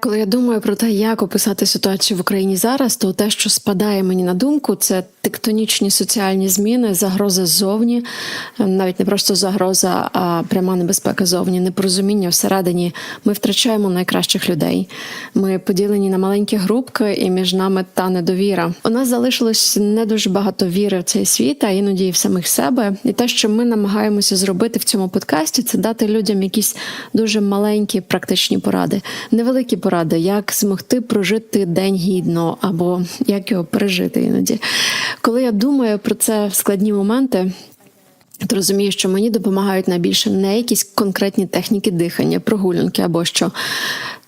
Коли я думаю про те, як описати ситуацію в Україні зараз, то те, що спадає мені на думку, це тектонічні соціальні зміни, загроза ззовні, навіть не просто загроза, а пряма небезпека зовні, непорозуміння всередині. Ми втрачаємо найкращих людей. Ми поділені на маленькі групки, і між нами та недовіра. У нас залишилось не дуже багато віри в цей світ, а іноді і в самих себе. І те, що ми намагаємося зробити в цьому подкасті, це дати людям якісь дуже маленькі практичні поради, невеликі поради, як змогти прожити день гідно або як його пережити іноді. Коли я думаю про це в складні моменти. То розумію, що мені допомагають найбільше не якісь конкретні техніки дихання, прогулянки або що.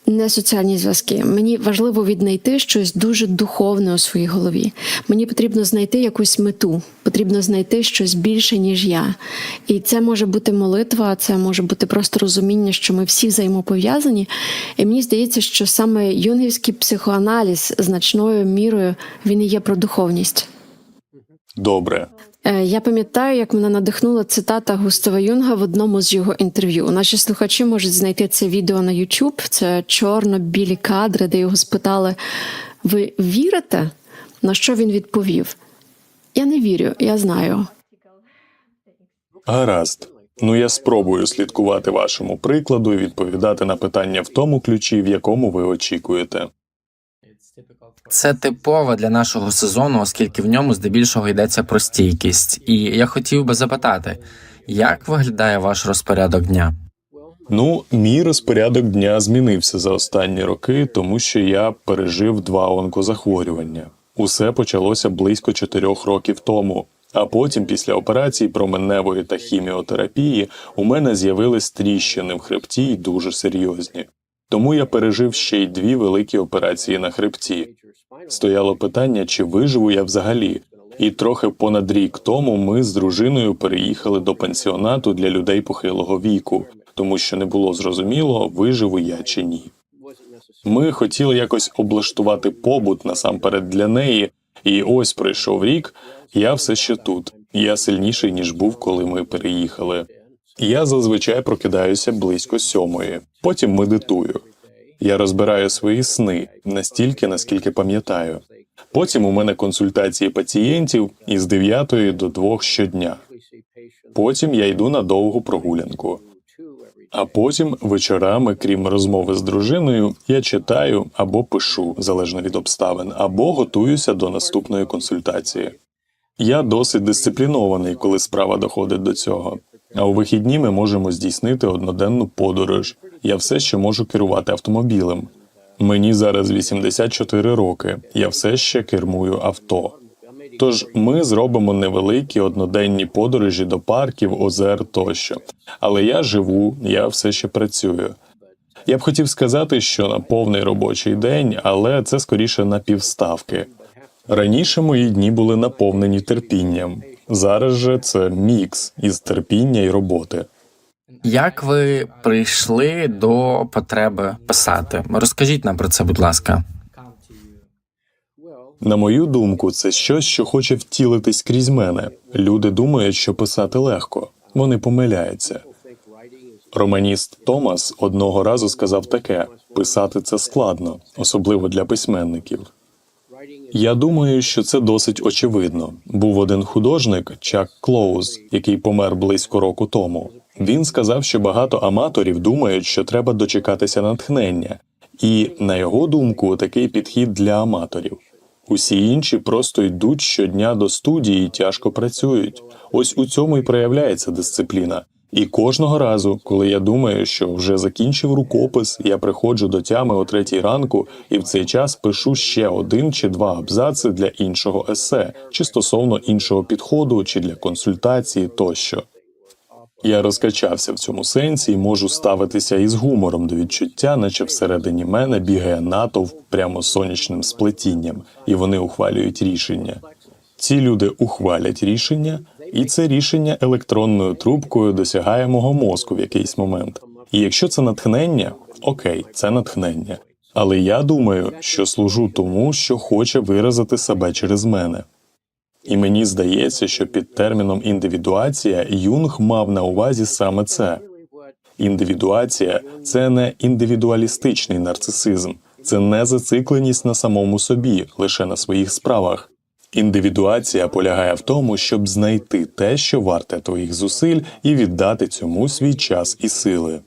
Не соціальні зв'язки. Мені важливо віднайти щось дуже духовне у своїй голові. Мені потрібно знайти якусь мету, потрібно знайти щось більше, ніж я. І це може бути молитва, це може бути просто розуміння, що ми всі взаємопов'язані. І мені здається, що саме юнгівський психоаналіз значною мірою він і є про духовність. Добре. Е, Я пам'ятаю, як мене надихнула цитата Густава Юнга в одному з його інтерв'ю. Наші слухачі можуть знайти це відео на YouTube. Це чорно-білі кадри, де його спитали: Ви вірите? На що він відповів? Я не вірю, я знаю. Гаразд. Ну я спробую слідкувати вашому прикладу і відповідати на питання в тому ключі, в якому ви очікуєте. Це типово для нашого сезону, оскільки в ньому здебільшого йдеться про стійкість. І я хотів би запитати, як виглядає ваш розпорядок дня? Ну, мій розпорядок дня змінився за останні роки, тому що я пережив два онкозахворювання. Усе почалося близько чотирьох років тому. А потім, після операції променевої та хіміотерапії, у мене з'явились тріщини в хребті й дуже серйозні. Тому я пережив ще й дві великі операції на хребті. Стояло питання, чи виживу я взагалі. І трохи понад рік тому ми з дружиною переїхали до пансіонату для людей похилого віку, тому що не було зрозуміло, виживу я чи ні. Ми хотіли якось облаштувати побут насамперед для неї, і ось пройшов рік. Я все ще тут. Я сильніший ніж був, коли ми переїхали. Я зазвичай прокидаюся близько сьомої, потім медитую. Я розбираю свої сни настільки, наскільки пам'ятаю. Потім у мене консультації пацієнтів із 9 до 2 щодня. Потім я йду на довгу прогулянку. А потім вечорами, крім розмови з дружиною, я читаю або пишу, залежно від обставин, або готуюся до наступної консультації. Я досить дисциплінований, коли справа доходить до цього. А у вихідні ми можемо здійснити одноденну подорож. Я все ще можу керувати автомобілем. Мені зараз 84 роки. Я все ще кермую авто. Тож ми зробимо невеликі одноденні подорожі до парків, озер тощо. Але я живу, я все ще працюю. Я б хотів сказати, що на повний робочий день, але це скоріше на півставки. Раніше мої дні були наповнені терпінням. Зараз же це мікс із терпіння і роботи. Як ви прийшли до потреби писати? Розкажіть нам про це, будь ласка. На мою думку, це щось, що хоче втілитись крізь мене. Люди думають, що писати легко, вони помиляються. Романіст Томас одного разу сказав таке: писати це складно, особливо для письменників. Я думаю, що це досить очевидно. Був один художник Чак Клоуз, який помер близько року тому. Він сказав, що багато аматорів думають, що треба дочекатися натхнення, і на його думку, такий підхід для аматорів. Усі інші просто йдуть щодня до студії і тяжко працюють. Ось у цьому і проявляється дисципліна. І кожного разу, коли я думаю, що вже закінчив рукопис, я приходжу до тями о третій ранку і в цей час пишу ще один чи два абзаци для іншого есе, чи стосовно іншого підходу, чи для консультації тощо. Я розкачався в цьому сенсі і можу ставитися із гумором до відчуття, наче всередині мене бігає натовп прямо сонячним сплетінням, і вони ухвалюють рішення. Ці люди ухвалять рішення, і це рішення електронною трубкою досягає мого мозку в якийсь момент. І якщо це натхнення, окей, це натхнення. Але я думаю, що служу тому, що хоче виразити себе через мене. І мені здається, що під терміном індивідуація Юнг мав на увазі саме це. Індивідуація це не індивідуалістичний нарцисизм, це не зацикленість на самому собі, лише на своїх справах. Індивідуація полягає в тому, щоб знайти те, що варте твоїх зусиль, і віддати цьому свій час і сили.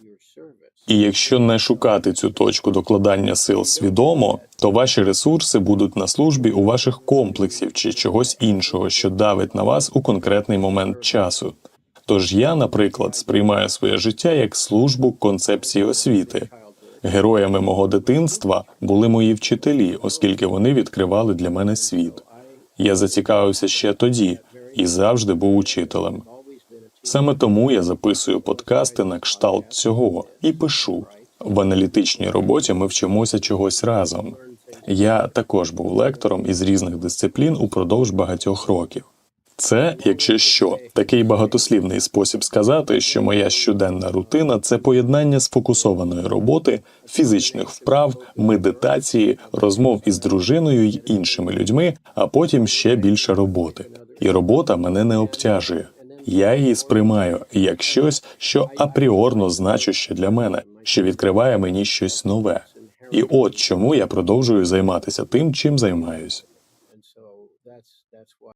І якщо не шукати цю точку докладання сил свідомо, то ваші ресурси будуть на службі у ваших комплексів чи чогось іншого, що давить на вас у конкретний момент часу. Тож я, наприклад, сприймаю своє життя як службу концепції освіти. Героями мого дитинства були мої вчителі, оскільки вони відкривали для мене світ. Я зацікавився ще тоді і завжди був учителем. Саме тому я записую подкасти на кшталт цього і пишу. В аналітичній роботі ми вчимося чогось разом. Я також був лектором із різних дисциплін упродовж багатьох років. Це, якщо що, такий багатослівний спосіб сказати, що моя щоденна рутина це поєднання сфокусованої роботи, фізичних вправ, медитації, розмов із дружиною й іншими людьми, а потім ще більше роботи. І робота мене не обтяжує. Я її сприймаю як щось, що апріорно значуще для мене, що відкриває мені щось нове. І от чому я продовжую займатися тим, чим займаюсь.